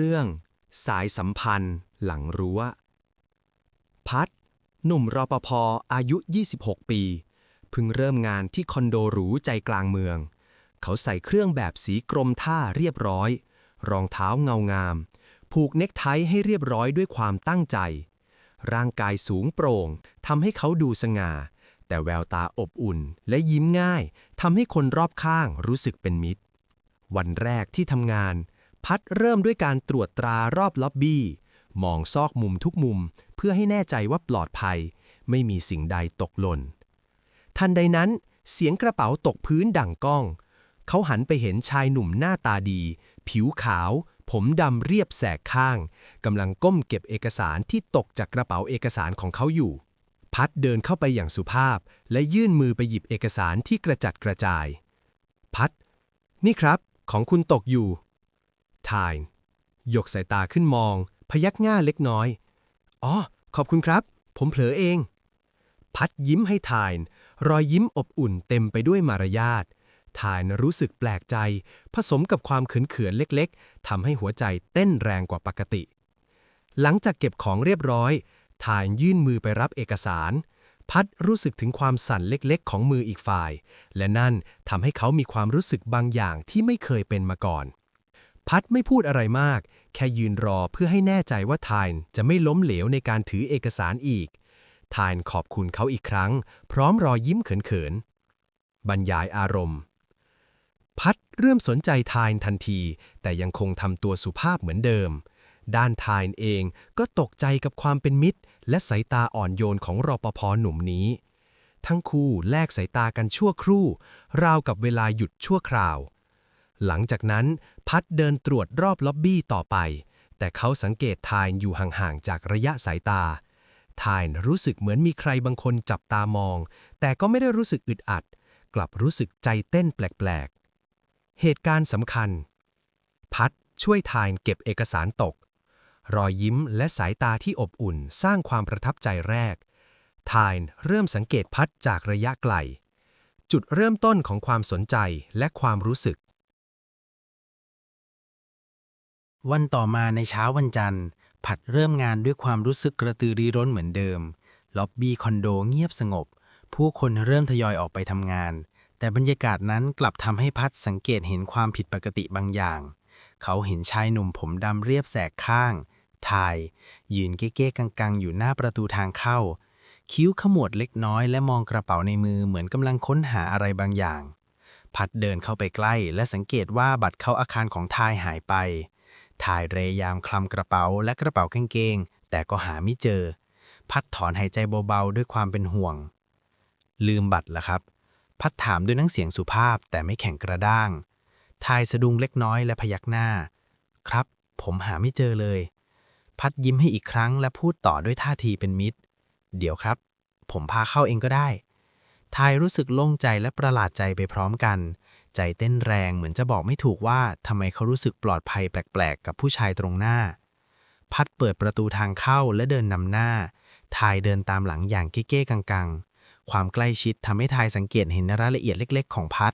เรื่อง สายสัมพันธ์ หลังรั้ว พัดหนุ่มรปภอายุ 26 ปี เพิ่งเริ่มงานที่คอนโดหรูใจกลางเมือง เขาใส่เครื่องแบบสีกรมท่าเรียบร้อย รองเท้าเงางาม ผูกเน็กไทให้เรียบร้อยด้วยความตั้งใจ ร่างกายสูงโปร่งทำให้เขาดูสง่า แต่แววตาอบอุ่นและยิ้มง่ายทำให้คนรอบข้างรู้สึกเป็นมิตร วันแรกที่ทำงาน พัดเริ่มด้วยการตรวจตรารอบล็อบบี้ มองซอกมุมทุกมุมเพื่อให้แน่ใจว่าปลอดภัย ไม่มีสิ่งใดตกหล่น ทันใดนั้นเสียงกระเป๋าตกพื้นดังก้อง เขาหันไปเห็นชายหนุ่มหน้าตาดี ผิวขาว ผมดำเรียบแสกข้างกำลังก้มเก็บเอกสารที่ตกจากกระเป๋าเอกสารของเขาอยู่ พัดเดินเข้าไปอย่างสุภาพ และยื่นมือไปหยิบเอกสารที่กระจัดกระจาย พัด นี่ครับ ของคุณตกอยู่ ทายยกสายตาขึ้นมอง พยักหน้าเล็กน้อย อ๋อ ขอบคุณครับ ผมเผลอเอง พัดยิ้มให้ทายรอยยิ้มอบอุ่นเต็มไปด้วยมารยาททายรู้สึกแปลกใจ ผสมกับความเขินๆเล็กๆทำให้หัวใจเต้นแรงกว่าปกติ หลังจากเก็บของเรียบร้อยทายยื่นมือไปรับเอกสาร พัดรู้สึกถึงความสั่นเล็กๆ ของมืออีกฝ่าย และนั่นทำให้เขามีความรู้สึกบางอย่างที่ไม่เคยเป็นมาก่อน พัดไม่พูดอะไรมาก แค่ยืนรอเพื่อให้แน่ใจว่าทายจะไม่ล้มเหลวในการถือเอกสารอีก ทายขอบคุณเขาอีกครั้ง พร้อมรอยยิ้มเขินๆ บรรยายอารมณ์ พัดเริ่มสนใจทายทันที แต่ยังคงทำตัวสุภาพเหมือนเดิม ด้านทายเองก็ตกใจกับความเป็นมิตร และสายตาอ่อนโยนของรอปภหนุ่มนี้ ทั้งคู่แลกสายตากันชั่วครู่ ราวกับเวลาหยุดชั่วคราว หลังจากนั้นพัดเดินตรวจรอบล็อบบี้ต่อไป แต่เขาสังเกตทายอยู่ห่างๆจากระยะสายตา ทายรู้สึกเหมือนมีใครบางคนจับตามอง แต่ก็ไม่ได้รู้สึกอึดอัด กลับรู้สึกใจเต้นแปลกๆ เหตุการณ์สำคัญ พัดช่วยทายเก็บเอกสารตก รอยยิ้มและสายตาที่อบอุ่นสร้างความประทับใจแรก ทายเริ่มสังเกตพัดจากระยะไกล จุดเริ่มต้นของความสนใจและความรู้สึก วันต่อมาในเช้าวันจันทร์ ผัดเริ่มงานด้วยความรู้สึกกระตือรือร้นเหมือนเดิม ล็อบบี้คอนโดเงียบสงบ ผู้คนเริ่มทยอยออกไปทำงาน แต่บรรยากาศนั้นกลับทำให้พัดสังเกตเห็นความผิดปกติบางอย่าง เขาเห็นชายหนุ่มผมดำเรียบแสกข้างทาย ยืนเก้ๆกังๆ อยู่หน้าประตูทางเข้า คิ้วขมวดเล็กน้อยและมองกระเป๋าในมือเหมือนกำลังค้นหาอะไรบางอย่าง พัดเดินเข้าไปใกล้และสังเกตว่าบัตรเข้าอาคารของทายหายไป ทายเรยามคลำกระเป๋าและกระเป๋ากางเกง แต่ก็หาไม่เจอ พัดถอนหายใจเบาๆ ด้วยความเป็นห่วง ลืมบัตรละครับ พัดถามด้วยน้ำเสียงสุภาพแต่ไม่แข็งกระด้าง ทายสะดุ้งเล็กน้อยและพยักหน้า ครับ ผมหาไม่เจอเลย พัดยิ้มให้อีกครั้งและพูดต่อด้วยท่าทีเป็นมิตร เดี๋ยวครับ ผมพาเข้าเองก็ได้ ทายรู้สึกโล่งใจและประหลาดใจไปพร้อมกัน ใจเต้นแรงเหมือนจะบอกไม่ถูกว่าทำไมเขารู้สึกปลอดภัยแปลกๆ กับผู้ชายตรงหน้า พัดเปิดประตูทางเข้าและเดินนำหน้า ทายเดินตามหลังอย่างเก้ๆกังๆ ความใกล้ชิดทำให้ทายสังเกตเห็นรายละเอียดเล็ก ๆ ของพัด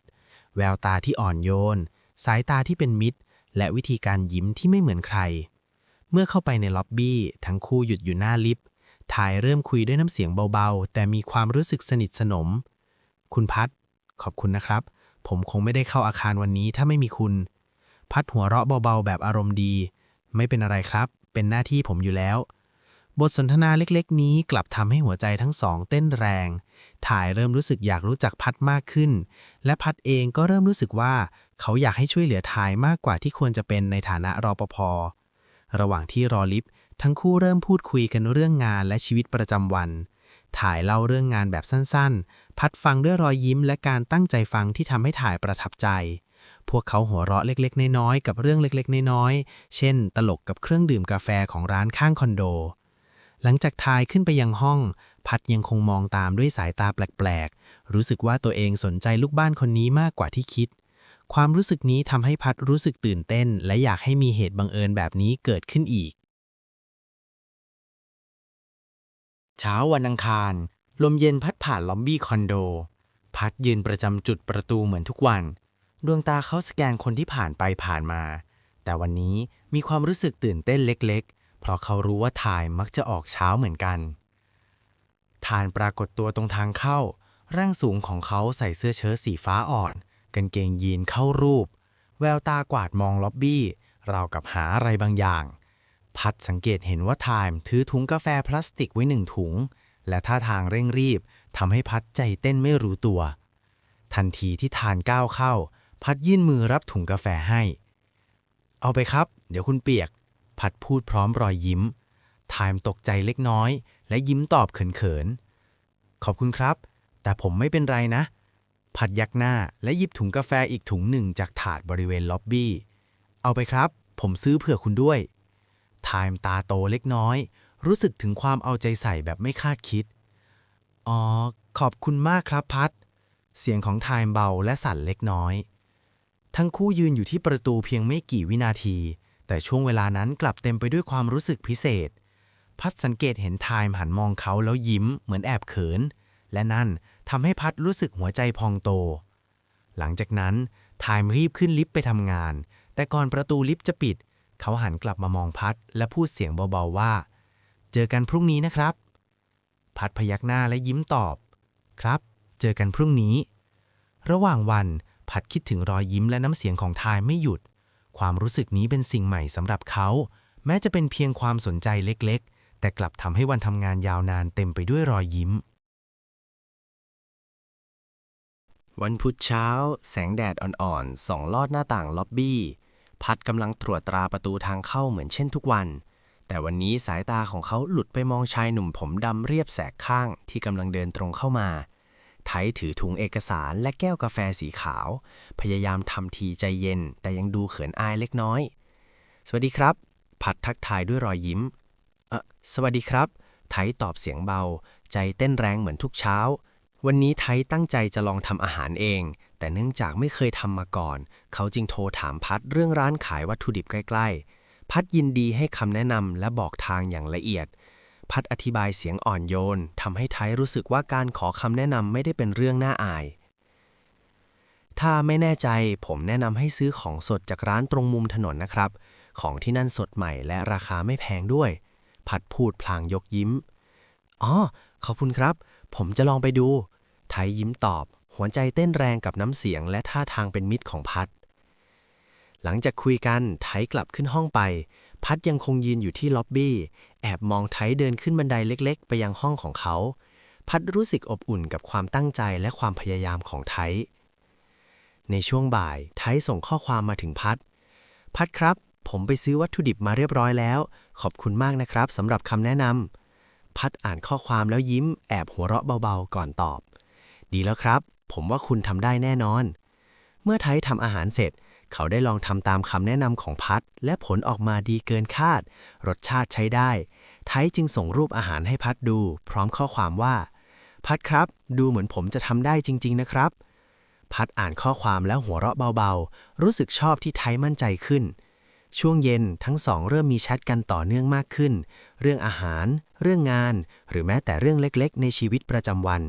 แววตาที่อ่อนโยน สายตาที่เป็นมิตร และวิธีการยิ้มที่ไม่เหมือนใคร เมื่อเข้าไปในล็อบบี้ทั้งคู่หยุดอยู่หน้าลิฟต์ทายเริ่มคุยด้วยน้ำเสียงเบาๆ แต่มีความรู้สึกสนิทสนม คุณพัดขอบคุณนะครับ ผมคงไม่ได้เข้าอาคารวันนี้ถ้าไม่มีคุณ พัดหัวเราะเบาๆ แบบอารมณ์ดี ไม่เป็นอะไรครับ เป็นหน้าที่ผมอยู่แล้ว บทสนทนาเล็กๆ นี้กลับทำให้หัวใจทั้งสองเต้นแรง ถ่ายเริ่มรู้สึกอยากรู้จักพัดมากขึ้น และพัดเองก็เริ่มรู้สึกว่า เขาอยากให้ช่วยเหลือทายมากกว่าที่ควรจะเป็นในฐานะรอปภระหว่างที่รอลิฟต์ทั้งคู่เริ่มพูดคุยกันเรื่องงานและชีวิตประจำวันถ่ายเล่าเรื่องงานแบบสั้นๆ พัดฟังด้วยรอยยิ้มและการตั้งใจฟังที่ทำให้ถ่ายประทับใจ พวกเขาหัวเราะเล็กๆ น้อยๆ กับเรื่องเล็กๆ น้อยๆ เช่น ตลกกับเครื่องดื่มกาแฟของร้านข้างคอนโด หลังจากทายขึ้นไปยังห้อง พัดยังคงมองตามด้วยสายตาแปลกๆ รู้สึกว่าตัวเองสนใจลูกบ้านคนนี้มากกว่าที่คิด ความรู้สึกนี้ทำให้พัดรู้สึกตื่นเต้น และอยากให้มีเหตุบังเอิญแบบนี้เกิดขึ้นอีกเช้าวันอังคาร ลมเย็นพัดผ่านล็อบบี้คอนโด พัดยืนประจำจุดประตูเหมือนทุกวัน ดวงตาเขาสแกนคนที่ผ่านไปผ่านมา แต่วันนี้มีความรู้สึกตื่นเต้นเล็กๆ เพราะเขารู้ว่าทายมักจะออกเช้าเหมือนกันทานปรากฏตัวตรงทางเข้า ร่างสูงของเขาใส่เสื้อเชิ้ตสีฟ้าอ่อนกางเกงยีนเข้ารูป แววตากวาดมองล็อบบี้ราวกับหาอะไรบางอย่าง พัดสังเกตเห็นว่าไทม์ถือถุงกาแฟพลาสติกไว้หนึ่งถุง และท่าทางเร่งรีบทำให้พัดใจเต้นไม่รู้ตัว ทันทีที่ทานก้าวเข้า พัดยื่นมือรับถุงกาแฟให้ เอาไปครับ เดี๋ยวคุณเปียก พัดพูดพร้อมรอยยิ้มไทม์ตกใจเล็กน้อย และยิ้มตอบเขินๆ ขอบคุณครับ แต่ผมไม่เป็นไรนะพัดยักหน้าและหยิบถุงกาแฟอีกถุงหนึ่งจากถาดบริเวณล็อบบี้ เอาไปครับ ผมซื้อเผื่อคุณด้วย ไทม์ตาโตเล็กน้อย รู้สึกถึงความเอาใจใส่แบบไม่คาดคิด อ๋อ ขอบคุณมากครับพัด เสียงของไทม์เบาและสั่นเล็กน้อย ทั้งคู่ยืนอยู่ที่ประตูเพียงไม่กี่วินาที แต่ช่วงเวลานั้นกลับเต็มไปด้วยความรู้สึกพิเศษ พัดสังเกตเห็นไทม์หันมองเขาแล้วยิ้มเหมือนแอบเขิน และนั่นทำให้พัดรู้สึกหัวใจพองโต หลังจากนั้นไทม์รีบขึ้นลิฟต์ไปทำงาน แต่ก่อนประตูลิฟต์จะปิด เขาหันกลับมามองพัด และพูดเสียงเบาๆว่า เจอกันพรุ่งนี้นะครับ พัดพยักหน้าและยิ้มตอบ ครับ เจอกันพรุ่งนี้ ระหว่างวันพัดคิดถึงรอยยิ้มและน้ำเสียงของทายไม่หยุด ความรู้สึกนี้เป็นสิ่งใหม่สำหรับเขา แม้จะเป็นเพียงความสนใจเล็กๆ แต่กลับทำให้วันทำงานยาวนานเต็มไปด้วยรอยยิ้ม วันพุธเช้า แสงแดดอ่อนๆส่องลอดหน้าต่างล็อบบี้ พัดกำลังตรวจตราประตูทางเข้าเหมือนเช่นทุกวัน แต่วันนี้สายตาของเขาหลุดไปมองชายหนุ่มผมดำเรียบแสกข้างที่กำลังเดินตรงเข้ามา ไทยถือถุงเอกสารและแก้วกาแฟสีขาว พยายามทำทีใจเย็น แต่ยังดูเขินอายเล็กน้อย สวัสดีครับพัดทักทายด้วยรอยยิ้มเออสวัสดีครับ ไทยตอบเสียงเบา ใจเต้นแรงเหมือนทุกเช้า วันนี้ไทยตั้งใจจะลองทำอาหารเอง แต่เนื่องจากไม่เคยทำมาก่อน เขาจึงโทรถามพัดเรื่องร้านขายวัตถุดิบใกล้ ๆ พัดยินดีให้คำแนะนำและบอกทางอย่างละเอียด พัดอธิบายเสียงอ่อนโยนทำให้ไทยรู้สึกว่าการขอคำแนะนำไม่ได้เป็นเรื่องน่าอาย ถ้าไม่แน่ใจผมแนะนำให้ซื้อของสดจากร้านตรงมุมถนนนะครับ ของที่นั่นสดใหม่และราคาไม่แพงด้วย พัดพูดพลางยกยิ้ม อ๋อ ขอบคุณครับ ผมจะลองไปดู ไทยยิ้มตอบ หัวใจเต้นแรงกับน้ำเสียงและท่าทางเป็นมิตรของพัด หลังจากคุยกันไทกลับขึ้นห้องไป พัดยังคงยืนอยู่ที่ล็อบบี้ แอบมองไทเดินขึ้นบันไดเล็ก ๆ ไปยังห้องของเขา พัดรู้สึกอบอุ่นกับความตั้งใจและความพยายามของไทในช่วงบ่ายไทส่งข้อความมาถึงพัด พัดครับ ผมไปซื้อวัตถุดิบมาเรียบร้อยแล้ว ขอบคุณมากนะครับสำหรับคำแนะนำพัดอ่านข้อความแล้วยิ้มแอบหัวเราะเบาๆก่อนตอบ ดีแล้วครับ ผมว่าคุณทำได้แน่นอน เมื่อไทยทำอาหารเสร็จ เขาได้ลองทำตามคำแนะนำของพัดและผลออกมาดีเกินคาด รสชาติใช้ได้ ไทยจึงส่งรูปอาหารให้พัดดู พร้อมข้อความว่า พัดครับ ดูเหมือนผมจะทำได้จริง ๆ นะครับ พัดอ่านข้อความแล้วหัวเราะเบาๆ รู้สึกชอบที่ไทยมั่นใจขึ้น ช่วงเย็นทั้งสองเริ่มมีแชทกันต่อเนื่องมากขึ้น เรื่องอาหาร เรื่องงาน หรือแม้แต่เรื่องเล็กๆ ในชีวิตประจำวัน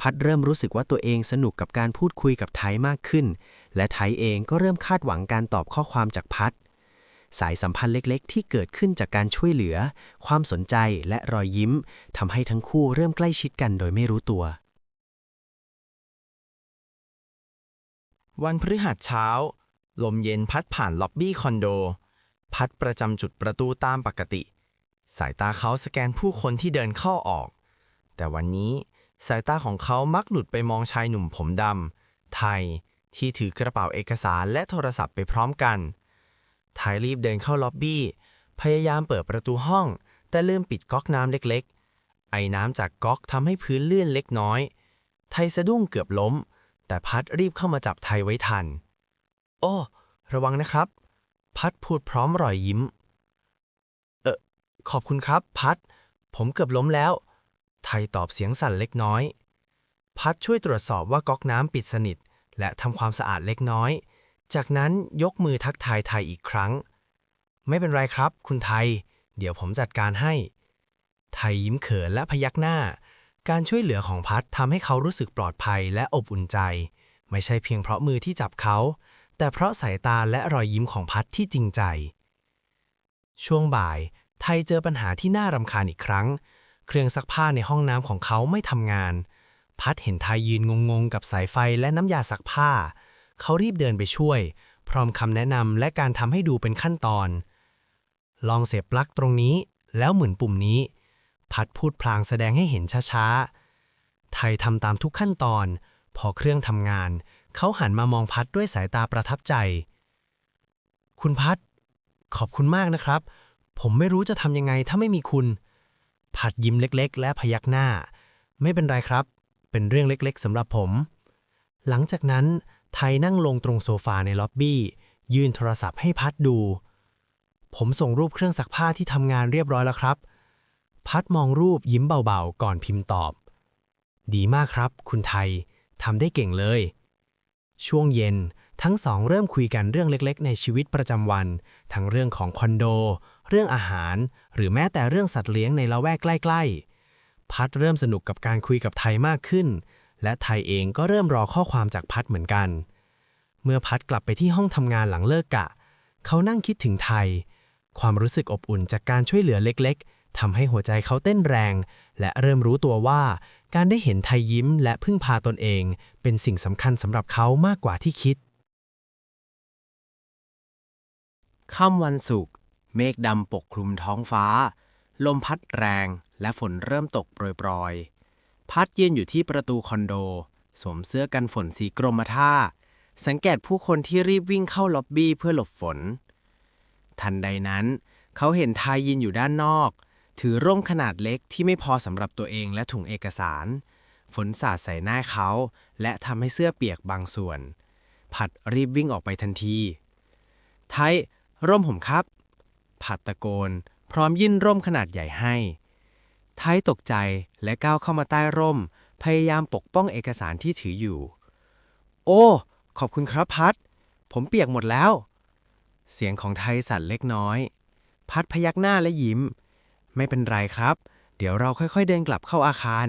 พัดเริ่มรู้สึกว่าตัวเองสนุกกับการพูดคุยกับไทยมากขึ้น และไทยเองก็เริ่มคาดหวังการตอบข้อความจากพัดสายสัมพันธ์เล็กๆ ที่เกิดขึ้นจากการช่วยเหลือ ความสนใจและรอยยิ้มทำให้ทั้งคู่เริ่มใกล้ชิดกันโดยไม่รู้ตัว วันพฤหัสเช้า ลมเย็นพัดผ่านล็อบบี้คอนโด พัดประจำจุดประตูตามปกติ สายตาเขาสแกนผู้คนที่เดินเข้าออก แต่วันนี้สายตาของเขามักหลุดไปมองชายหนุ่มผมดำไทย ที่ถือกระเป๋าเอกสารและโทรศัพท์ไปพร้อมกันไทยรีบเดินเข้าล็อบบี้ พยายามเปิดประตูห้อง แต่ลืมปิดก๊อกน้ำเล็กๆ ไอ้น้ำจากก๊อกทำให้พื้นเลื่อนเล็กน้อย ไทยสะดุ้งเกือบล้ม แต่พัดรีบเข้ามาจับไทยไว้ทัน โอ้ ระวังนะครับ พัดพูดพร้อมรอยยิ้ม เออขอบคุณครับ พัด ผมเกือบล้มแล้ว ไทยตอบเสียงสั่นเล็กน้อย พัดช่วยตรวจสอบว่าก๊อกน้ำปิดสนิท และทำความสะอาดเล็กน้อย จากนั้นยกมือทักทายไทยอีกครั้ง ไม่เป็นไรครับ คุณไทย เดี๋ยวผมจัดการให้ ไทยยิ้มเขินและพยักหน้า การช่วยเหลือของพัดทำให้เขารู้สึกปลอดภัยและอบอุ่นใจ ไม่ใช่เพียงเพราะมือที่จับเขา แต่เพราะสายตาและรอยยิ้มของพัดที่จริงใจ ช่วงบ่าย ไทยเจอปัญหาที่น่ารำคาญอีกครั้ง เครื่องซักผ้าในห้องน้ำของเขาไม่ทำงาน พัดเห็นไทยยืนงงๆ กับสายไฟและน้ำยาซักผ้า เขารีบเดินไปช่วย พร้อมคำแนะนำและการทำให้ดูเป็นขั้นตอน ลองเสียบปลั๊กตรงนี้ แล้วหมุนปุ่มนี้ พัดพูดพลางแสดงให้เห็นช้าๆ ไทยทำตามทุกขั้นตอน พอเครื่องทำงาน เขาหันมามองพัดด้วยสายตาประทับใจ คุณพัด ขอบคุณมากนะครับ ผมไม่รู้จะทำยังไงถ้าไม่มีคุณ พัดยิ้มเล็กๆ และพยักหน้า ไม่เป็นไรครับ เป็นเรื่องเล็กๆสำหรับผม หลังจากนั้นไทยนั่งลงตรงโซฟาในล็อบบี้ ยื่นโทรศัพท์ให้พัดดู ผมส่งรูปเครื่องซักผ้าที่ทำงานเรียบร้อยแล้วครับ พัดมองรูปยิ้มเบาๆ ก่อนพิมพ์ตอบ ดีมากครับ คุณไทยทำได้เก่งเลย ช่วงเย็นทั้งสองเริ่มคุยกันเรื่องเล็กๆ ในชีวิตประจำวัน ทั้งเรื่องของคอนโด เรื่องอาหาร หรือแม้แต่เรื่องสัตว์เลี้ยงในละแวกใกล้ ๆ พัดเริ่มสนุกกับการคุยกับไทยมากขึ้น และไทยเองก็เริ่มรอข้อความจากพัดเหมือนกัน เมื่อพัดกลับไปที่ห้องทำงานหลังเลิกกะ เขานั่งคิดถึงไทย ความรู้สึกอบอุ่นจากการช่วยเหลือเล็กๆทำให้หัวใจเขาเต้นแรง และเริ่มรู้ตัวว่า การได้เห็นไทยยิ้มและพึ่งพาตนเอง เป็นสิ่งสำคัญสำหรับเขามากกว่าที่คิดค่ำวันศุกร์เมฆดำปกคลุมท้องฟ้า ลมพัดแรง และฝนเริ่มตกโปรยๆ พัดเยืนอยู่ที่ประตูคอนโด สวมเสื้อกันฝนสีกรมท่า สังเกตผู้คนที่รีบวิ่งเข้าล็อบบี้เพื่อหลบฝน ทันใดนั้น เขาเห็นทายยืนอยู่ด้านนอก ถือร่มขนาดเล็กที่ไม่พอสำหรับตัวเองและถุงเอกสาร ฝนสาดใส่หน้าเขา และทำให้เสื้อเปียกบางส่วน ผัดรีบวิ่งออกไปทันที ไทยร่มผมครับ ผัดตะโกน พร้อมยื่นร่มขนาดใหญ่ให้ ไทยตกใจและก้าวเข้ามาใต้ร่ม พยายามปกป้องเอกสารที่ถืออยู่ โอ้ ขอบคุณครับพัด ผมเปียกหมดแล้ว เสียงของไทยสั่นเล็กน้อย พัดพยักหน้าและยิ้ม ไม่เป็นไรครับ เดี๋ยวเราค่อยๆเดินกลับเข้าอาคาร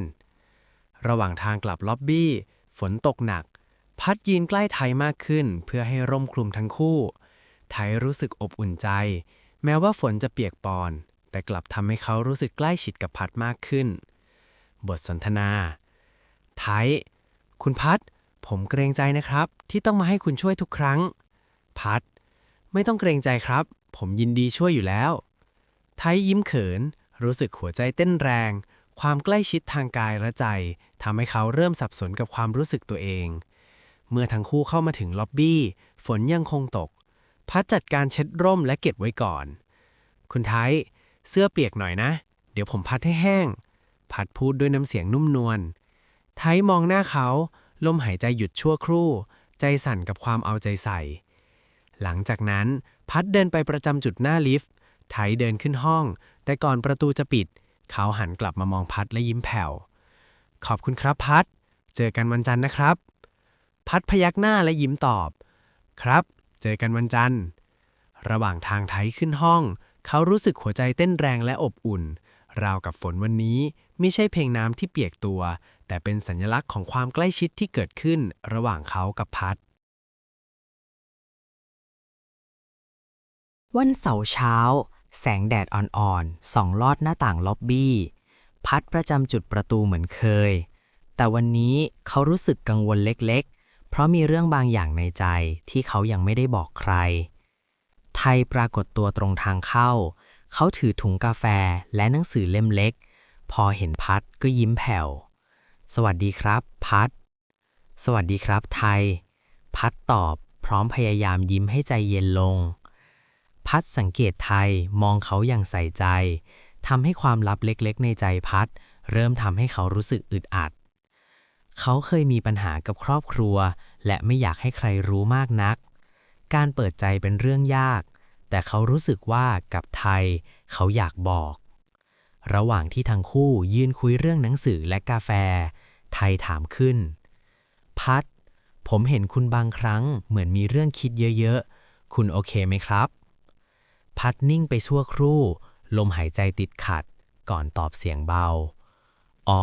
ระหว่างทางกลับล็อบบี้ ฝนตกหนัก พัดยืนใกล้ไทยมากขึ้น เพื่อให้ร่มคลุมทั้งคู่ ไทยรู้สึกอบอุ่นใจ แม้ว่าฝนจะเปียกปอน แต่กลับทำให้เขารู้สึกใกล้ชิดกับพัดมากขึ้น บทสนทนา ไทย คุณพัด ผมเกรงใจนะครับ ที่ต้องมาให้คุณช่วยทุกครั้ง พัด ไม่ต้องเกรงใจครับ ผมยินดีช่วยอยู่แล้ว ไทยยิ้มเขิน รู้สึกหัวใจเต้นแรง ความใกล้ชิดทางกายและใจทำให้เขาเริ่มสับสนกับความรู้สึกตัวเอง เมื่อทั้งคู่เข้ามาถึงล็อบบี้ ฝนยังคงตก พัดจัดการเช็ดร่มและเก็บไว้ก่อน คุณไทย เสื้อเปียกหน่อยนะ เดี๋ยวผมพัดให้แห้ง พัดพูดด้วยน้ำเสียงนุ่มนวล ไทยมองหน้าเขา ลมหายใจหยุดชั่วครู่ ใจสั่นกับความเอาใจใส่ หลังจากนั้นพัดเดินไปประจำจุดหน้าลิฟต์ ไทยเดินขึ้นห้อง แต่ก่อนประตูจะปิด เขาหันกลับมามองพัดและยิ้มแผ่ว ขอบคุณครับพัด เจอกันวันจันทร์นะครับ พัดพยักหน้าและยิ้มตอบ ครับ เจอกันวันจันทร์ ระหว่างทางไทยขึ้นห้อง เขารู้สึกหัวใจเต้นแรงและอบอุ่น ราวกับฝนวันนี้ไม่ใช่เพลงน้ำที่เปียกตัว แต่เป็นสัญลักษณ์ของความใกล้ชิดที่เกิดขึ้นระหว่างเขากับพัด วันเสาร์เช้า แสงแดดอ่อนๆส่องลอดหน้าต่างล็อบบี้ พัดประจำจุดประตูเหมือนเคย แต่วันนี้เขารู้สึกกังวลเล็กๆ เพราะมีเรื่องบางอย่างในใจที่เขายังไม่ได้บอกใคร ไทยปรากฏตัวตรงทางเข้า เขาถือถุงกาแฟและหนังสือเล่มเล็ก พอเห็นพัดก็ยิ้มแผ่ว สวัสดีครับ พัด สวัสดีครับ ไทย พัดตอบพร้อมพยายามยิ้มให้ใจเย็นลง พัดสังเกตไทยมองเขาอย่างใส่ใจทำให้ความลับเล็กๆ ในใจพัด เริ่มทำให้เขารู้สึกอึดอัด เขาเคยมีปัญหากับครอบครัว และไม่อยากให้ใครรู้มากนัก การเปิดใจเป็นเรื่องยาก แต่เขารู้สึกว่ากับไทย เขาอยากบอก ระหว่างที่ทั้งคู่ยืนคุยเรื่องหนังสือและกาแฟ ไทยถามขึ้น พัด ผมเห็นคุณบางครั้งเหมือนมีเรื่องคิดเยอะๆ คุณโอเคไหมครับ พัดนิ่งไปชั่วครู่ ลมหายใจติดขัด ก่อนตอบเสียงเบา อ๋อ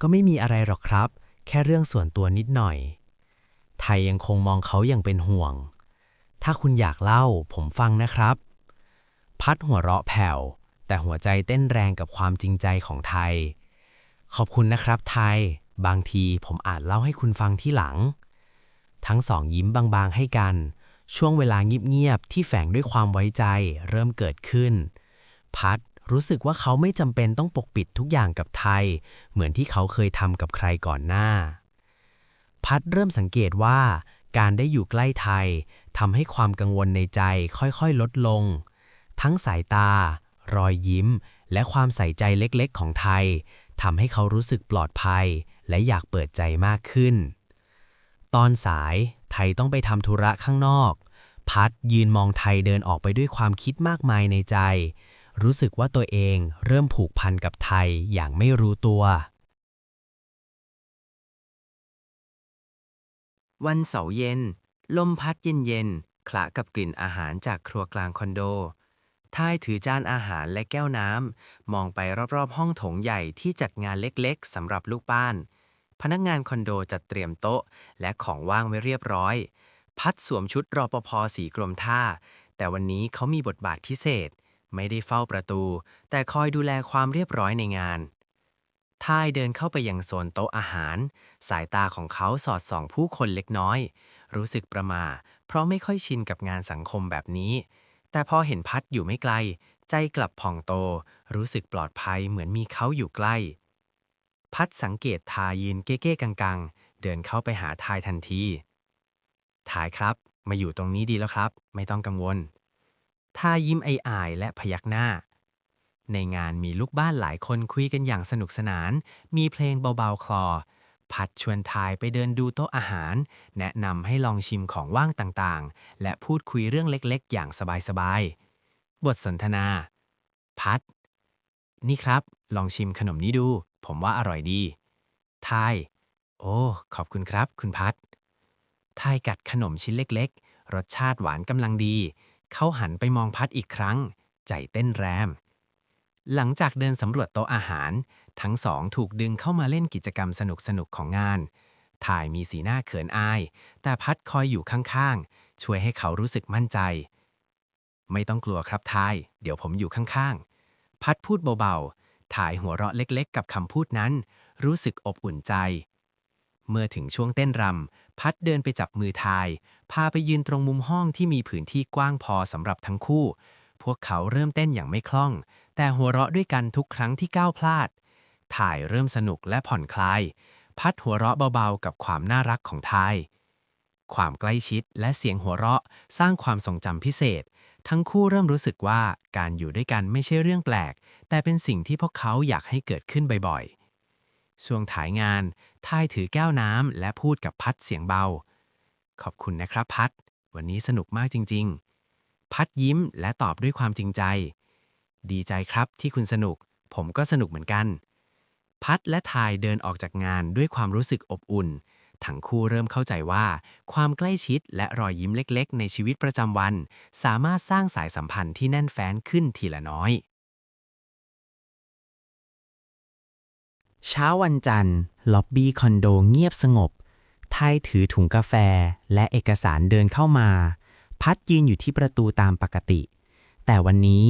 ก็ไม่มีอะไรหรอกครับ แค่เรื่องส่วนตัวนิดหน่อยไทยยังคงมองเขาอย่างเป็นห่วง ถ้าคุณอยากเล่า ผมฟังนะครับ พัดหัวเราะแผ่ว แต่หัวใจเต้นแรงกับความจริงใจของไทย ขอบคุณนะครับไทย บางทีผมอาจเล่าให้คุณฟังที่หลัง ทั้งสองยิ้มบางๆให้กัน ช่วงเวลาเงียบๆที่แฝงด้วยความไว้ใจเริ่มเกิดขึ้น พัดรู้สึกว่าเขาไม่จำเป็นต้องปกปิดทุกอย่างกับไทย เหมือนที่เขาเคยทำกับใครก่อนหน้า พัดเริ่มสังเกตว่า การได้อยู่ใกล้ไทยทำให้ความกังวลในใจค่อยๆ ลดลง ทั้งสายตา รอยยิ้ม และความใส่ใจเล็กๆ ของไทยทำให้เขารู้สึกปลอดภัย และอยากเปิดใจมากขึ้น ตอนสายไทยต้องไปทำธุระข้างนอก พัดยืนมองไทยเดินออกไปด้วยความคิดมากมายในใจ รู้สึกว่าตัวเองเริ่มผูกพันกับไทยอย่างไม่รู้ตัว วันเสาร์เย็น ลมพัดเย็นๆคละกับกลิ่นอาหารจากครัวกลางคอนโดทายถือจานอาหารและแก้วน้ำ มองไปรอบๆ ห้องโถงใหญ่ที่จัดงานเล็กๆสำหรับลูกบ้าน พนักงานคอนโดจัดเตรียมโต๊ะ และของว่างไว้เรียบร้อย พัดสวมชุดรอปภสีกรมท่า แต่วันนี้เขามีบทบาทพิเศษ ไม่ได้เฝ้าประตู แต่คอยดูแลความเรียบร้อยในงาน ทายเดินเข้าไปยังโซนโต๊ะอาหาร สายตาของเขาสอดส่องผู้คนเล็กน้อย รู้สึกประมาเพราะไม่ค่อยชินกับงานสังคมแบบนี้ แต่พอเห็นพัดอยู่ไม่ไกล ใจกลับผ่องโต รู้สึกปลอดภัยเหมือนมีเขาอยู่ใกล้ พัดสังเกตทายยืนเก้ๆกังๆ เดินเข้าไปหาทายทันทีทายครับ มาอยู่ตรงนี้ดีแล้วครับ ไม่ต้องกังวลทายยิ้มไออายและพยักหน้า ในงานมีลูกบ้านหลายคนคุยกันอย่างสนุกสนาน มีเพลงเบาๆคลอ พัดชวนทายไปเดินดูโต๊ะอาหาร แนะนำให้ลองชิมของว่างต่างๆ และพูดคุยเรื่องเล็กๆ อย่างสบายๆ บทสนทนา พัด นี่ครับ ลองชิมขนมนี้ดู ผมว่าอร่อยดี ทาย โอ้ ขอบคุณครับ คุณพัด ทายกัดขนมชิ้นเล็กๆ รสชาติหวานกำลังดี เขาหันไปมองพัดอีกครั้ง ใจเต้นแรม หลังจากเดินสำรวจโต๊ะอาหาร ทั้งสองถูกดึงเข้ามาเล่นกิจกรรมสนุกๆของงาน ถ่ายมีสีหน้าเขินอาย แต่พัดคอยอยู่ข้างๆ ช่วยให้เขารู้สึกมั่นใจ ไม่ต้องกลัวครับทาย เดี๋ยวผมอยู่ข้างๆ พัดพูดเบาๆ ถ่ายหัวเราะเล็กๆ กับคำพูดนั้น รู้สึกอบอุ่นใจ เมื่อถึงช่วงเต้นรำ พัดเดินไปจับมือทาย พาไปยืนตรงมุมห้องที่มีพื้นที่กว้างพอสำหรับทั้งคู่ พวกเขาเริ่มเต้นอย่างไม่คล่อง แต่หัวเราะด้วยกันทุกครั้งที่ก้าวพลาด ถ่ายเริ่มสนุกและผ่อนคลาย พัดหัวเราะเบาๆ กับความน่ารักของทาย ความใกล้ชิดและเสียงหัวเราะสร้างความทรงจำพิเศษ ทั้งคู่เริ่มรู้สึกว่าการอยู่ด้วยกันไม่ใช่เรื่องแปลก แต่เป็นสิ่งที่พวกเขาอยากให้เกิดขึ้นบ่อยๆช่วงถ่ายงานทายถือแก้วน้ำและพูดกับพัดเสียงเบา ขอบคุณนะครับพัด วันนี้สนุกมากจริง ๆ พัดยิ้มและตอบด้วยความจริงใจ ดีใจครับที่คุณสนุก ผมก็สนุกเหมือนกัน พัดและทายเดินออกจากงานด้วยความรู้สึกอบอุ่น ทั้งคู่เริ่มเข้าใจว่า ความใกล้ชิดและรอยยิ้มเล็กๆ ในชีวิตประจำวัน สามารถสร้างสายสัมพันธ์ที่แน่นแฟ้นขึ้นทีละน้อย เช้าวันจันทร์ ล็อบบี้คอนโดเงียบสงบไทยถือถุงกาแฟและเอกสารเดินเข้ามา พัดยืนอยู่ที่ประตูตามปกติ แต่วันนี้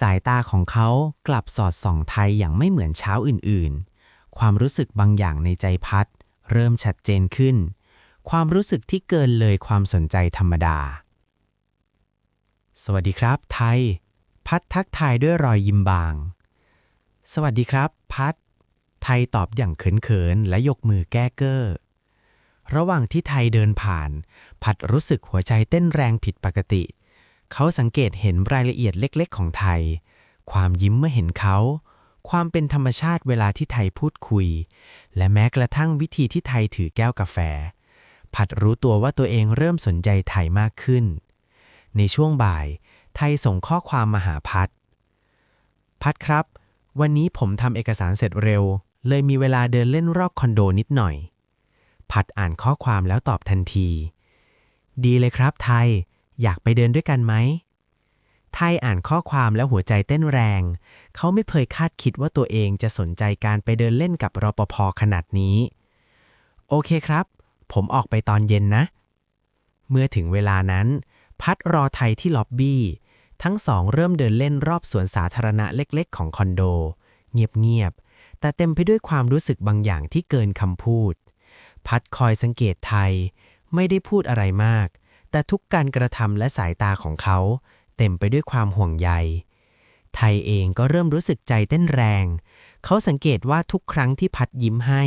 สายตาของเขากลับสอดส่องไทยอย่างไม่เหมือนเช้าอื่นๆ ความรู้สึกบางอย่างในใจพัด เริ่มชัดเจนขึ้น ความรู้สึกที่เกินเลยความสนใจธรรมดา สวัสดีครับ ไทย พัดทักทายด้วยรอยยิ้มบาง สวัสดีครับ พัด ไทยตอบอย่างเขินๆ และยกมือแก้เก้อ ระหว่างที่ไทยเดินผ่าน พัดรู้สึกหัวใจเต้นแรงผิดปกติ เขาสังเกตเห็นรายละเอียดเล็กๆ ของไทย ความยิ้มเมื่อเห็นเขา ความเป็นธรรมชาติเวลาที่ไทยพูดคุย และแม้กระทั่งวิธีที่ไทยถือแก้วกาแฟพัดรู้ตัวว่าตัวเองเริ่มสนใจไทยมากขึ้น ในช่วงบ่าย ไทยส่งข้อความมาหาพัด พัดครับ วันนี้ผมทำเอกสารเสร็จเร็ว เลยมีเวลาเดินเล่นรอบคอนโดนิดหน่อย พัดอ่านข้อความแล้วตอบทันที ดีเลยครับไทย อยากไปเดินด้วยกันไหม ไทยอ่านข้อความแล้วหัวใจเต้นแรง เขาไม่เคยคาดคิดว่าตัวเองจะสนใจการไปเดินเล่นกับรปภขนาดนี้ โอเคครับ ผมออกไปตอนเย็นนะ เมื่อถึงเวลานั้น พัดรอไทยที่ล็อบบี้ ทั้งสองเริ่มเดินเล่นรอบสวนสาธารณะเล็กๆ ของคอนโด เงียบๆ แต่เต็มไปด้วยความรู้สึกบางอย่างที่เกินคำพูด พัดคอยสังเกตไทย ไม่ได้พูดอะไรมาก แต่ทุกการกระทำและสายตาของเขา เต็มไปด้วยความห่วงใย ไทยเองก็เริ่มรู้สึกใจเต้นแรง เขาสังเกตว่าทุกครั้งที่พัดยิ้มให้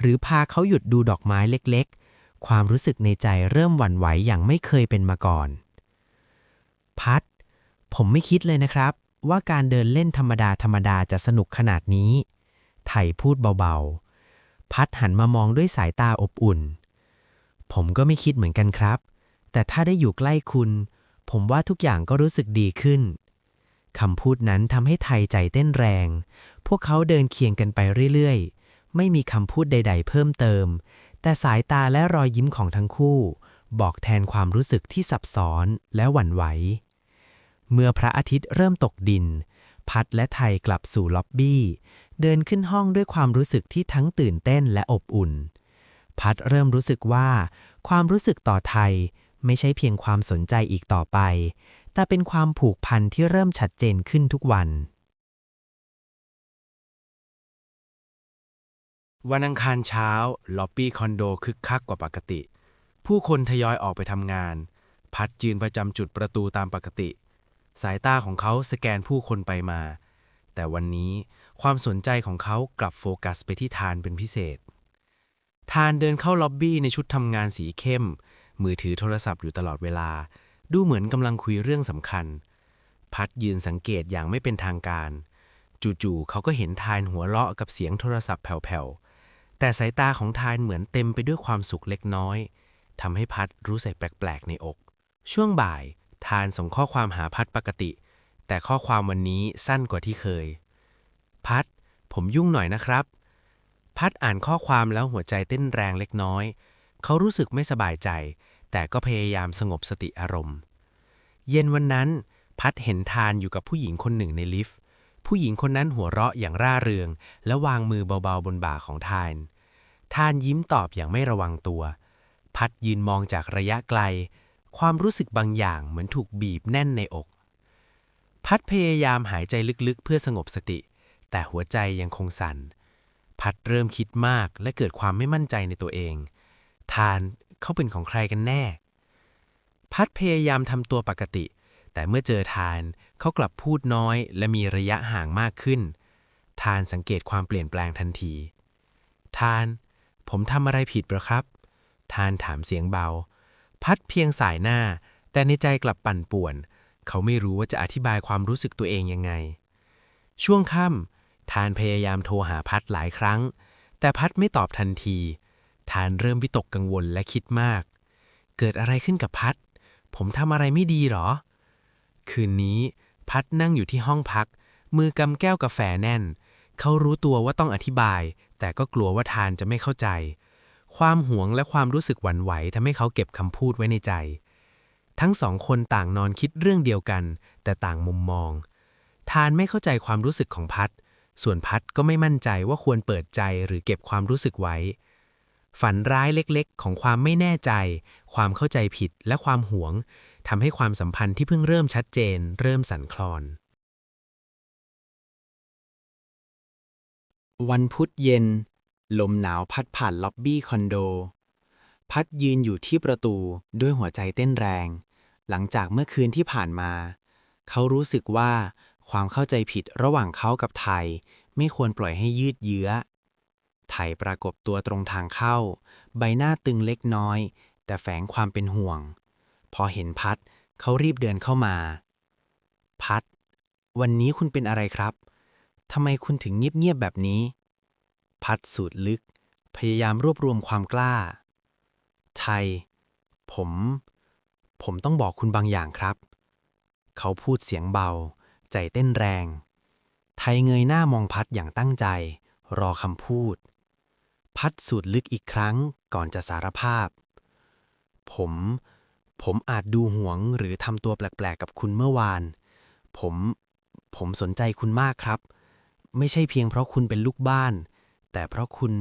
หรือพาเขาหยุดดูดอกไม้เล็กๆ ความรู้สึกในใจเริ่มหวั่นไหวอย่างไม่เคยเป็นมาก่อน พัด ผมไม่คิดเลยนะครับ ว่าการเดินเล่นธรรมดาธรรมดาจะสนุกขนาดนี้ ไทยพูดเบาๆ พัดหันมามองด้วยสายตาอบอุ่น ผมก็ไม่คิดเหมือนกันครับ แต่ถ้าได้อยู่ใกล้คุณ ผมว่าทุกอย่างก็รู้สึกดีขึ้นคำพูดนั้นทำให้ไทยใจเต้นแรง พวกเขาเดินเคียงกันไปเรื่อยๆ ไม่มีคำพูดใด ๆ เพิ่มเติม แต่สายตาและรอยยิ้มของทั้งคู่ บอกแทนความรู้สึกที่ซับซ้อนและหวั่นไหว เมื่อพระอาทิตย์เริ่มตกดิน พัดและไทยกลับสู่ล็อบบี้ เดินขึ้นห้องด้วยความรู้สึกที่ทั้งตื่นเต้นและอบอุ่น พัดเริ่มรู้สึกว่า ความรู้สึกต่อไทย ไม่ใช่เพียงความสนใจอีกต่อไป แต่เป็นความผูกพันที่เริ่มชัดเจนขึ้นทุกวัน วันอังคารเช้า ล็อบบี้คอนโดคึกคักกว่าปกติ ผู้คนทยอยออกไปทำงาน พัดยืนประจำจุดประตูตามปกติ สายตาของเขาสแกนผู้คนไปมา แต่วันนี้ความสนใจของเขากลับโฟกัสไปที่ทานเป็นพิเศษ ทานเดินเข้าล็อบบี้ในชุดทำงานสีเข้ม มือถือโทรศัพท์อยู่ตลอดเวลา ดูเหมือนกำลังคุยเรื่องสำคัญ พัดยืนสังเกตอย่างไม่เป็นทางการ จู่ๆเขาก็เห็นทานหัวเราะกับเสียงโทรศัพท์แผ่วๆ แต่สายตาของทานเหมือนเต็มไปด้วยความสุขเล็กน้อยทำให้พัดรู้สึกแปลกๆในอก ช่วงบ่ายทานส่งข้อความหาพัดปกติ แต่ข้อความวันนี้สั้นกว่าที่เคย พัด ผมยุ่งหน่อยนะครับ พัดอ่านข้อความแล้วหัวใจเต้นแรงเล็กน้อย เขารู้สึกไม่สบายใจ แต่ก็พยายามสงบสติอารมณ์ เย็นวันนั้น พัดเห็นทานอยู่กับผู้หญิงคนหนึ่งในลิฟต์ ผู้หญิงคนนั้นหัวเราะอย่างร่าเริง และวางมือเบาๆบนบ่าของทาน ทานยิ้มตอบอย่างไม่ระวังตัว พัดยืนมองจากระยะไกล ความรู้สึกบางอย่างเหมือนถูกบีบแน่นในอก พัดพยายามหายใจลึกๆ เพื่อสงบสติ แต่หัวใจยังคงสั่น พัดเริ่มคิดมากและเกิดความไม่มั่นใจในตัวเอง ทาน เขาเป็นของใครกันแน่ พัดพยายามทำตัวปกติ แต่เมื่อเจอทานเขากลับพูดน้อย และมีระยะห่างมากขึ้น ทานสังเกตความเปลี่ยนแปลงทันที ทาน ผมทำอะไรผิดหรอครับ ทานถามเสียงเบา พัดเพียงสายหน้า แต่ในใจกลับปั่นป่วน เขาไม่รู้ว่าจะอธิบายความรู้สึกตัวเองยังไง ช่วงค่ำทานพยายามโทรหาพัดหลายครั้ง แต่พัดไม่ตอบทันที ทานเริ่มวิตกกังวลและคิดมาก เกิดอะไรขึ้นกับพัด ผมทำอะไรไม่ดีหรอ คืนนี้ พัดนั่งอยู่ที่ห้องพัก มือกำแก้วกาแฟแน่น เขารู้ตัวว่าต้องอธิบาย แต่ก็กลัวว่าทานจะไม่เข้าใจ ความหวงและความรู้สึกหวั่นไหวทำให้เขาเก็บคำพูดไว้ในใจ ทั้งสองคนต่างนอนคิดเรื่องเดียวกัน แต่ต่างมุมมอง ทานไม่เข้าใจความรู้สึกของพัด ส่วนพัดก็ไม่มั่นใจว่าควรเปิดใจหรือเก็บความรู้สึกไว้ ฝันร้ายเล็กๆ ของความไม่แน่ใจ ความเข้าใจผิดและความหวงทำให้ความสัมพันธ์ที่เพิ่งเริ่มชัดเจน เริ่มสั่นคลอน วันพุธเย็น ลมหนาวพัดผ่านล็อบบี้คอนโด พัดยืนอยู่ที่ประตูด้วยหัวใจเต้นแรง หลังจากเมื่อคืนที่ผ่านมา เขารู้สึกว่าความเข้าใจผิดระหว่างเขากับไทย ไม่ควรปล่อยให้ยืดเยื้อ ไทยปรากฏตัวตรงทางเข้า ใบหน้าตึงเล็กน้อย แต่แฝงความเป็นห่วง พอเห็นพัดเขารีบเดินเข้ามา พัด วันนี้คุณเป็นอะไรครับทำไมคุณถึงเงียบๆแบบนี้ พัดสูดลึก พยายามรวบรวมความกล้า ไทย ผม ผมต้องบอกคุณบางอย่างครับ เขาพูดเสียงเบา ใจเต้นแรง ไทยเงยหน้ามองพัดอย่างตั้งใจ รอคำพูด พัดสูดลึกอีกครั้งก่อนจะสารภาพ ผม ผมอาจดูหวงหรือทำตัวแปลกๆกับคุณเมื่อวาน ผม ผมสนใจคุณมากครับ ไม่ใช่เพียงเพราะคุณเป็นลูกบ้าน แต่เพราะคุณ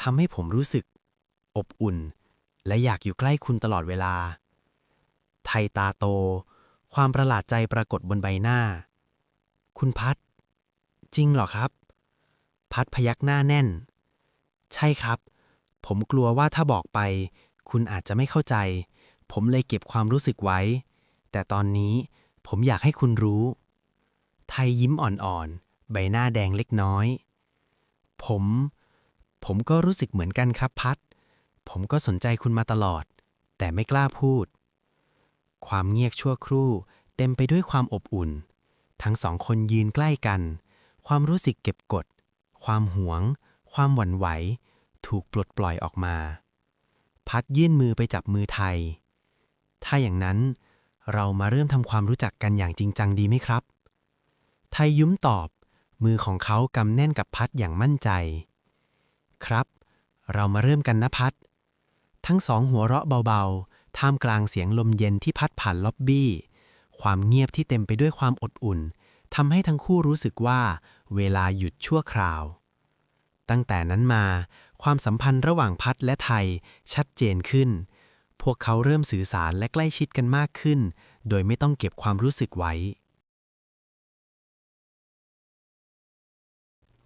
ทำให้ผมรู้สึก อบอุ่น และอยากอยู่ใกล้คุณตลอดเวลา ไทยตาโต ความประหลาดใจปรากฏบนใบหน้า คุณพัด จริงเหรอครับ พัดพยักหน้าแน่น ใช่ครับ ผมกลัวว่าถ้าบอกไป คุณอาจจะไม่เข้าใจ ผมเลยเก็บความรู้สึกไว้ แต่ตอนนี้ผมอยากให้คุณรู้ ไทยยิ้มอ่อนๆ ใบหน้าแดงเล็กน้อย ผม ผมก็รู้สึกเหมือนกันครับพัด ผมก็สนใจคุณมาตลอด แต่ไม่กล้าพูด ความเงียบชั่วครู่ เต็มไปด้วยความอบอุ่น ทั้งสองคนยืนใกล้กัน ความรู้สึกเก็บกด ความหวง ความหวั่นไหว ถูกปลดปล่อยออกมา พัดยื่นมือไปจับมือไทย ถ้าอย่างนั้นเรามาเริ่มทำความรู้จักกันอย่างจริงจังดีไหมครับ ไทยยุ้มตอบ มือของเขากำแน่นกับพัดอย่างมั่นใจ ครับ เรามาเริ่มกันนะพัด ทั้งสองหัวเราะเบาๆ ท่ามกลางเสียงลมเย็นที่พัดผ่านล็อบบี้ ความเงียบที่เต็มไปด้วยความอดอุ่นทำให้ทั้งคู่รู้สึกว่า เวลาหยุดชั่วคราว ตั้งแต่นั้นมา ความสัมพันธ์ระหว่างพัดและไทยชัดเจนขึ้น พวกเขาเริ่มสื่อสารและใกล้ชิดกันมากขึ้น โดยไม่ต้องเก็บความรู้สึกไว้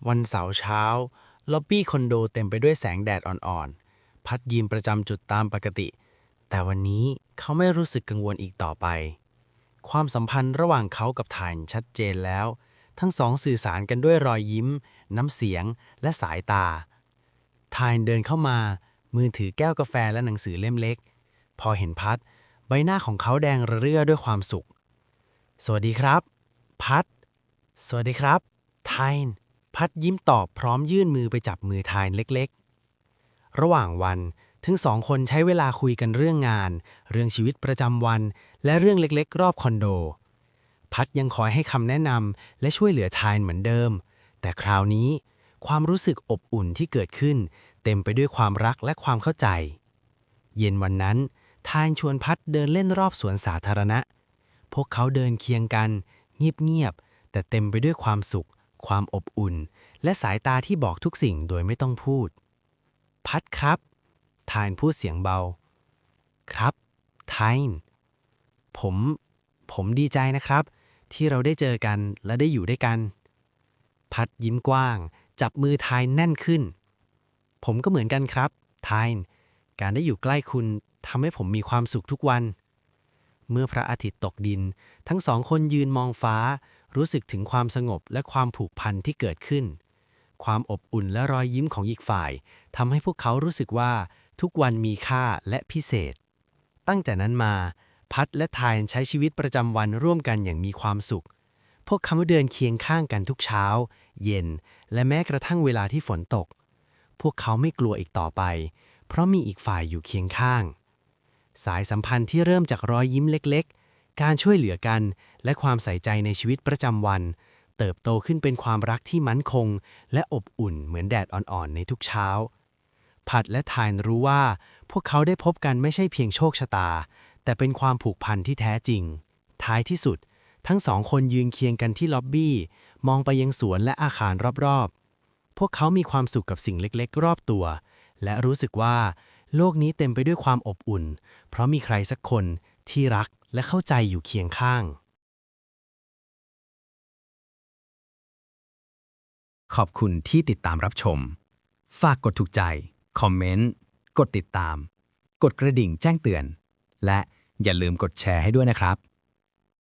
วันเสาร์เช้า ล็อบบี้คอนโดเต็มไปด้วยแสงแดดอ่อนๆ พัดยืนประจำจุดตามปกติ แต่วันนี้เขาไม่รู้สึกกังวลอีกต่อไป ความสัมพันธ์ระหว่างเขากับไทานชัดเจนแล้ว ทั้งสองสื่อสารกันด้วยรอยยิ้ม น้ำเสียง และสายตา ทายเดินเข้ามา มือถือแก้วกาแฟและหนังสือเล่มเล็ก พอเห็นพัด ใบหน้าของเขาแดงระเรื่อด้วยความสุข สวัสดีครับ พัด สวัสดีครับไทน์พัดยิ้มตอบพร้อมยื่นมือไปจับมือไทน์เล็กๆ ระหว่างวันทั้งสองคนใช้เวลาคุยกันเรื่องงาน เรื่องชีวิตประจำวัน และเรื่องเล็กๆ รอบคอนโด พัดยังคอยให้คำแนะนำและช่วยเหลือไทน์เหมือนเดิม แต่คราวนี้ ความรู้สึกอบอุ่นที่เกิดขึ้น เต็มไปด้วยความรักและความเข้าใจ เย็นวันนั้น ทายชวนพัดเดินเล่นรอบสวนสาธารณะ พวกเขาเดินเคียงกัน เงียบๆแต่เต็มไปด้วยความสุข ความอบอุ่น และสายตาที่บอกทุกสิ่งโดยไม่ต้องพูด พัดครับ ทายพูดเสียงเบา ครับไทายผม ผมดีใจนะครับ ที่เราได้เจอกันและได้อยู่ด้วยกัน พัดยิ้มกว้าง จับมือทายแน่นขึ้น ผมก็เหมือนกันครับ ทายการได้อยู่ใกล้คุณทำให้ผมมีความสุขทุกวัน เมื่อพระอาทิตย์ตกดิน ทั้งสองคนยืนมองฟ้า รู้สึกถึงความสงบและความผูกพันที่เกิดขึ้น ความอบอุ่นและรอยยิ้มของอีกฝ่ายทำให้พวกเขารู้สึกว่าทุกวันมีค่าและพิเศษ ตั้งแต่นั้นมา พัดและทายใช้ชีวิตประจำวันร่วมกันอย่างมีความสุข พวกเขาเดินเคียงข้างกันทุกเช้า เย็น และแม้กระทั่งเวลาที่ฝนตก พวกเขาไม่กลัวอีกต่อไป เพราะมีอีกฝ่ายอยู่เคียงข้าง สายสัมพันธ์ที่เริ่มจากรอยยิ้มเล็กๆ การช่วยเหลือกัน และความใส่ใจในชีวิตประจำวัน เติบโตขึ้นเป็นความรักที่มั่นคง และอบอุ่นเหมือนแดดอ่อนๆ ในทุกเช้า ผัดและทายรู้ว่า พวกเขาได้พบกันไม่ใช่เพียงโชคชะตา แต่เป็นความผูกพันที่แท้จริง ท้ายที่สุด ทั้งสองคนยืนเคียงกันที่ล็อบบี้ มองไปยังสวนและอาคารรอบๆ พวกเขามีความสุขกับสิ่งเล็กๆ รอบตัว และรู้สึกว่า โลกนี้เต็มไปด้วยความอบอุ่น เพราะมีใครสักคนที่รักและเข้าใจอยู่เคียงข้าง ขอบคุณที่ติดตามรับชม ฝากกดถูกใจ คอมเมนต์ กดติดตาม กดกระดิ่งแจ้งเตือน และอย่าลืมกดแชร์ให้ด้วยนะครับ